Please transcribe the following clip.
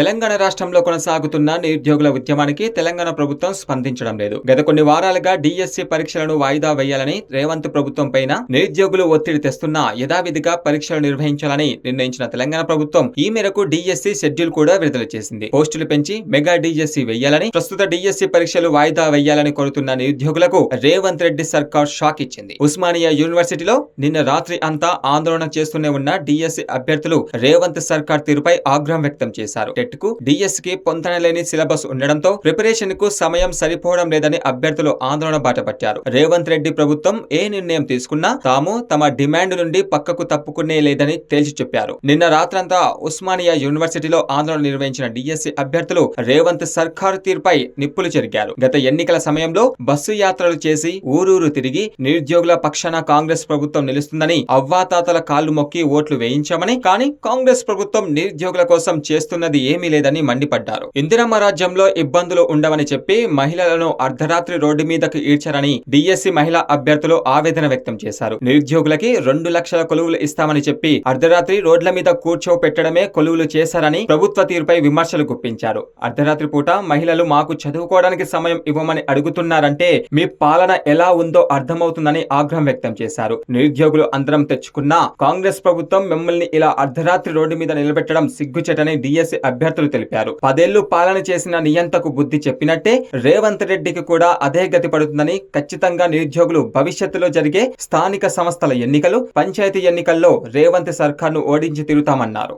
తెలంగాణ రాష్ట్రంలో కొనసాగుతున్న నిరుద్యోగుల ఉద్యమానికి తెలంగాణ ప్రభుత్వం స్పందించడం లేదు. గత కొన్ని వారాలుగా డిఎస్సి పరీక్షలను వాయిదా వేయాలని రేవంత్ ప్రభుత్వం పైన నిరుద్యోగులు ఒత్తిడి తెస్తున్నా యథావిధిగా పరీక్షలు నిర్వహించాలని నిర్ణయించిన తెలంగాణ ప్రభుత్వం ఈ మేరకు డిఎస్సి షెడ్యూల్ కూడా విడుదల చేసింది. పోస్టులు పెంచి మెగా డిఎస్సి వేయాలని ప్రస్తుత డిఎస్సి పరీక్షలు వాయిదా వేయాలని కోరుతున్న నిరుద్యోగులకు రేవంత్ రెడ్డి సర్కార్ షాక్ ఇచ్చింది. ఉస్మానియా యూనివర్సిటీలో నిన్న రాత్రి అంతా ఆందోళన చేస్తూనే ఉన్న డిఎస్సి అభ్యర్థులు రేవంత్ సర్కార్ తీరుపై ఆగ్రహం వ్యక్తం చేశారు. టెట్కు డిఎస్కి పొంతనలేని సిలబస్ ఉండడంతో ప్రిపరేషన్కు సమయం సరిపోవడం లేదని అభ్యర్థులు ఆందోళన బాటపట్టారు. రేవంత్ రెడ్డి ప్రభుత్వం ఏ నిర్ణయం తీసుకున్నా తాము తమ డిమాండ్ నుండి పక్కకు తప్పుకునే లేదని తేల్చి చెప్పారు. నిన్న రాత్రంతా ఉస్మానియా యూనివర్సిటీలో ఆందోళన నిర్వహించిన డిఎస్సి అభ్యర్థులు రేవంత్ సర్కార్ తీర్పై నిప్పులు చెరిగారు. గత ఎన్నికల సమయంలో బస్సు యాత్రలు చేసి ఊరూరు తిరిగి నిరుద్యోగుల పక్షాన కాంగ్రెస్ ప్రభుత్వం నిలుస్తుందని అవ్వాతాతల కాళ్ళు మొక్కి ఓట్లు వేయించామని కానీ కాంగ్రెస్ ప్రభుత్వం నిరుద్యోగుల కోసం చేస్తున్నది ఏమీ లేదని మండిపడ్డారు. ఇందిరమ్మ రాజ్యంలో ఇబ్బందులు ఉండవని చెప్పి మహిళలను అర్ధరాత్రి రోడ్డు మీదకు ఈడ్చారని డిఎస్సి మహిళా అభ్యర్థులు ఆవేదన వ్యక్తం చేశారు. నిరుద్యోగులకి రెండు లక్షల కొలువులు ఇస్తామని చెప్పి అర్ధరాత్రి రోడ్ల మీద కూర్చోపెట్టడమే కొలువులు చేశారని ప్రభుత్వ తీరుపై విమర్శలు గుప్పించారు. అర్ధరాత్రి పూట మహిళలు మాకు చదువుకోవడానికి సమయం ఇవ్వమని అడుగుతున్నారంటే మీ పాలన ఎలా ఉందో అర్థమవుతుందని ఆగ్రహం వ్యక్తం చేశారు. నిరుద్యోగులు అందరం తెచ్చుకున్నా కాంగ్రెస్ ప్రభుత్వం మిమ్మల్ని ఇలా అర్ధరాత్రి రోడ్డు మీద నిలబెట్టడం సిగ్గుచేటని డిఎస్సి అభ్యర్థులు తెలిపారు. పదేళ్ళు పాలన చేసిన నియంతకు బుద్ధి చెప్పినట్టే రేవంత్ రెడ్డికి కూడా అదే గతి పడుతుందని ఖచ్చితంగా నిరుద్యోగులు భవిష్యత్తులో జరిగే స్థానిక సంస్థల ఎన్నికలు పంచాయతీ ఎన్నికల్లో రేవంత్ సర్కార్ను ఓడించి తిరుగుతామన్నారు